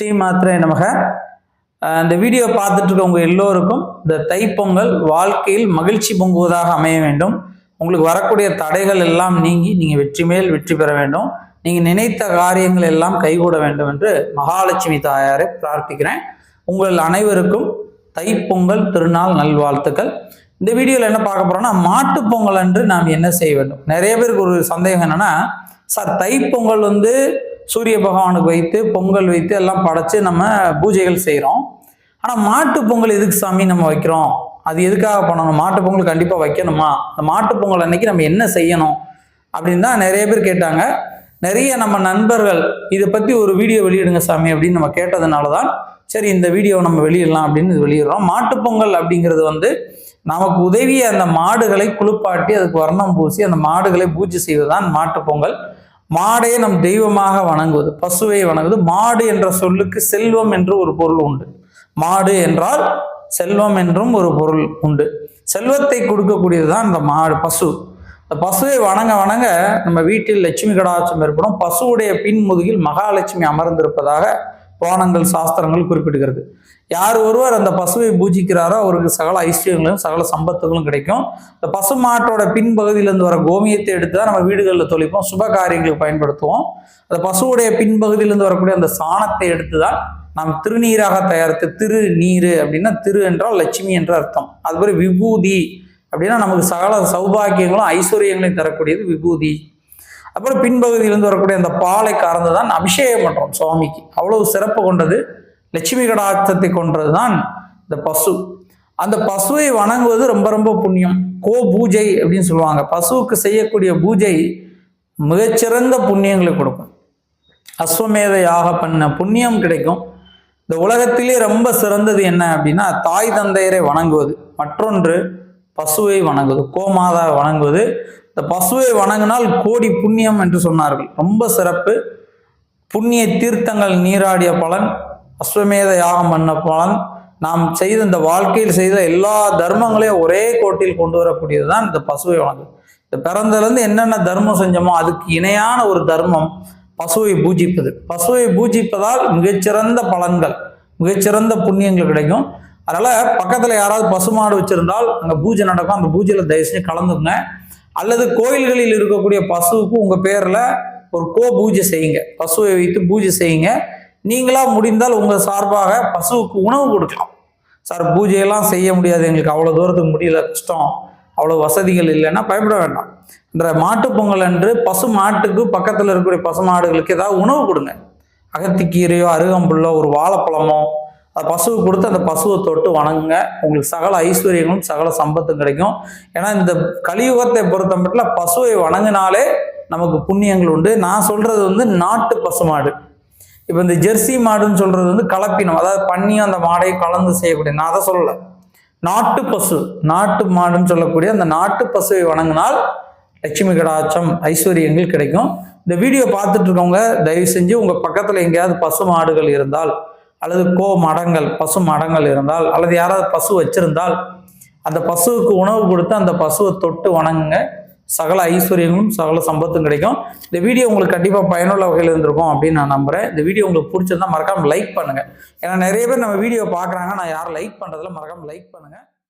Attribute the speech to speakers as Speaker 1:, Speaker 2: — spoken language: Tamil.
Speaker 1: ஸ்ரீமாத்ரே நமக. இந்த வீடியோ பார்த்துட்டு இருக்கவங்க எல்லோருக்கும் இந்த தைப்பொங்கல் வாழ்க்கையில் மகிழ்ச்சி பொங்குவதாக அமைய வேண்டும். உங்களுக்கு வரக்கூடிய தடைகள் எல்லாம் நீங்கி நீங்கள் வெற்றி மேல் வெற்றி பெற வேண்டும். நீங்கள் நினைத்த காரியங்கள் எல்லாம் கைகூட வேண்டும் என்று மகாலட்சுமி தாயாரை பிரார்த்திக்கிறேன். உங்கள் அனைவருக்கும் தைப்பொங்கல் திருநாள் நல்வாழ்த்துக்கள். இந்த வீடியோவில் என்ன பார்க்க போகிறோம்னா மாட்டுப் பொங்கல் அன்று நாம் என்ன செய்ய வேண்டும்? நிறைய பேருக்கு ஒரு சந்தேகம் என்னென்னா சார் தைப்பொங்கல் வந்து சூரிய பகவானுக்கு வைத்து பொங்கல் வைத்து எல்லாம் படைச்சு நம்ம பூஜைகள் செய்கிறோம் ஆனால் மாட்டுப் பொங்கல் எதுக்கு சாமி நம்ம வைக்கிறோம்? அது எதுக்காக பண்ணணும்? மாட்டுப் பொங்கல் கண்டிப்பாக வைக்கணுமா? அந்த மாட்டுப் பொங்கல் அன்னைக்கு நம்ம என்ன செய்யணும்? அப்படின்னு தான் நிறைய பேர் கேட்டாங்க. நிறைய நம்ம நண்பர்கள் இதை பற்றி ஒரு வீடியோ வெளியிடுங்க சாமி அப்படின்னு நம்ம கேட்டதுனால தான் சரி இந்த வீடியோவை நம்ம வெளியிடலாம் அப்படின்னு இது வெளியிடுறோம் மாட்டுப்பொங்கல் அப்படிங்கிறது வந்து நமக்கு உதவிய அந்த மாடுகளை குளிப்பாட்டி அதுக்கு வர்ணம் பூசி அந்த மாடுகளை பூஜை செய்வதுதான் மாட்டுப்பொங்கல் மாடே நம் தெய்வமாக வணங்குவது. பசுவை வணங்குவது. மாடு என்ற சொல்லுக்கு செல்வம் என்று ஒரு பொருள் உண்டு. மாடு என்றால் செல்வம் என்றும் ஒரு பொருள் உண்டு. செல்வத்தை கொடுக்கக்கூடியதுதான் இந்த மாடு பசு. இந்த பசுவை வணங்க வணங்க நம்ம வீட்டில் லட்சுமி கடாட்சம் ஏற்படும். பசுவுடைய பின்முதுகில் மகாலட்சுமி அமர்ந்திருப்பதாக புராணங்கள் சாஸ்திரங்கள் குறிப்பிடுகிறது. யார் ஒருவர் அந்த பசுவை பூஜிக்கிறாரோ அவருக்கு சகல ஐஸ்வர்யங்களும் சகல சம்பத்துகளும் கிடைக்கும். இந்த பசு மாட்டோட பின்பகுதியிலிருந்து வர கோமியத்தை எடுத்து தான் நம்ம வீடுகளில் தொழிப்போம் சுப காரியங்களுக்கு பயன்படுத்துவோம். அந்த பசுவுடைய பின்பகுதியிலிருந்து வரக்கூடிய அந்த சாணத்தை எடுத்து தான் நாம் திருநீராக தயாரித்து திரு நீர் அப்படின்னா திரு என்றால் லட்சுமி என்ற அர்த்தம். அதுபோல விபூதி. அப்படின்னா நமக்கு சகல சௌபாகியங்களும் ஐஸ்வர்யங்களையும் தரக்கூடியது விபூதி. அப்புறம் பின்பகுதியிலிருந்து வரக்கூடிய அந்த பாலை கறந்து தான் அபிஷேகம் பண்ணுறோம் சுவாமிக்கு. அவ்வளவு சிறப்பு கொண்டது. லட்சுமி கடாட்சத்தை கொண்டது தான் இந்த பசு. அந்த பசுவை வணங்குவது ரொம்ப ரொம்ப புண்ணியம். கோ பூஜை அப்படின்னு சொல்லுவாங்க. பசுவுக்கு செய்யக்கூடிய பூஜை மிகச்சிறந்த புண்ணியங்களை கொடுக்கும். அஸ்வமேத யாக பண்ண புண்ணியம் கிடைக்கும். இந்த உலகத்திலே ரொம்ப சிறந்தது என்ன அப்படின்னா தாய் தந்தையரை வணங்குவது. மற்றொன்று பசுவை வணங்குவது. கோமாதாவை வணங்குவது. இந்த பசுவை வணங்கினால் கோடி புண்ணியம் என்று சொன்னார்கள். ரொம்ப சிறப்பு. புண்ணிய தீர்த்தங்கள் நீராடிய பலன் அஸ்வமேத யாகம் பண்ண பலன் நாம் செய்த இந்த வாழ்க்கையில் செய்த எல்லா தர்மங்களையும் ஒரே கோட்டில் கொண்டு வரக்கூடியது தான் இந்த பசுவை வணங்கு இந்த பிறந்தலேருந்து என்னென்ன தர்மம் செஞ்சோமோ அதுக்கு இணையான ஒரு தர்மம் பசுவை பூஜிப்பது. பசுவை பூஜிப்பதால் மிகச்சிறந்த பலன்கள் மிகச்சிறந்த புண்ணியங்கள் கிடைக்கும். அதனால் பக்கத்தில் யாராவது பசுமாடு வச்சுருந்தால் அங்கே பூஜை நடக்கும். அந்த பூஜையில் தயவு செஞ்சு கலந்துங்க அல்லது கோயில்களில் இருக்கக்கூடிய பசுவுக்கு உங்கள் பேரில் ஒரு கோ பூஜை செய்யுங்க. பசுவை வைத்து பூஜை செய்யுங்க. நீங்களா முடிந்தால் உங்கள் சார்பாக பசுவுக்கு உணவு கொடுக்கலாம். சார் பூஜையெல்லாம் செய்ய முடியாது. எங்களுக்கு அவ்வளோ தூரத்துக்கு முடியல. கஷ்டம். அவ்வளோ வசதிகள் இல்லைன்னா பயப்பட வேண்டாம். என்ற மாட்டுப்பொங்கல் அன்று பசு மாட்டுக்கு பக்கத்தில் இருக்கக்கூடிய பசு மாடுகளுக்கு ஏதாவது உணவு கொடுங்க. அகத்திக்கீரையோ அருகம்புல்லோ ஒரு வாழைப்பழமோ அந்த பசுவுக்கு கொடுத்து அந்த பசுவை தொட்டு வணங்குங்க. உங்களுக்கு சகல ஐஸ்வர்யங்களும் சகல சம்பத்தும் கிடைக்கும். ஏன்னா இந்த கலியுகத்தை பொறுத்த மட்டும் பசுவை வணங்கினாலே நமக்கு புண்ணியங்கள் உண்டு. நான் சொல்றது வந்து நாட்டு பசுமாடு இப்போ இந்த ஜெர்சி மாடுன்னு சொல்றது வந்து கலப்பினம். அதாவது பண்ணியும் அந்த மாடையும் கலந்து செய்யக்கூடிய நான் அதை சொல்லலை. நாட்டு பசு நாட்டு மாடுன்னு சொல்லக்கூடிய அந்த நாட்டு பசுவை வணங்கினால் லட்சுமி கடாச்சம் ஐஸ்வர்யங்கள் கிடைக்கும். இந்த வீடியோ பார்த்துட்டு இருக்கவங்க தயவு செஞ்சு உங்க பக்கத்துல எங்கேயாவது பசு மாடுகள் இருந்தால் அல்லது கோ மடங்கள் பசு மடங்கள் இருந்தால் அல்லது யாராவது பசு வச்சிருந்தால் அந்த பசுவுக்கு உணவு கொடுத்து அந்த பசுவை தொட்டு வணங்குங்க. சகல ஐஸ்வர்யங்களும் சகல சம்பத்தும் கிடைக்கும். இந்த வீடியோ உங்களுக்கு கண்டிப்பாக பயனுள்ள வகையில் இருந்திருக்கும் அப்படின்னு நான் நம்புகிறேன் இந்த வீடியோ உங்களுக்கு பிடிச்சிருந்தா மறக்காமல் லைக் பண்ணுங்கள் ஏன்னா நிறைய பேர் நம்ம வீடியோ பார்க்குறாங்க. நான் யாரும் லைக் பண்ணுறதில்ல மறக்காமல் லைக் பண்ணுங்கள்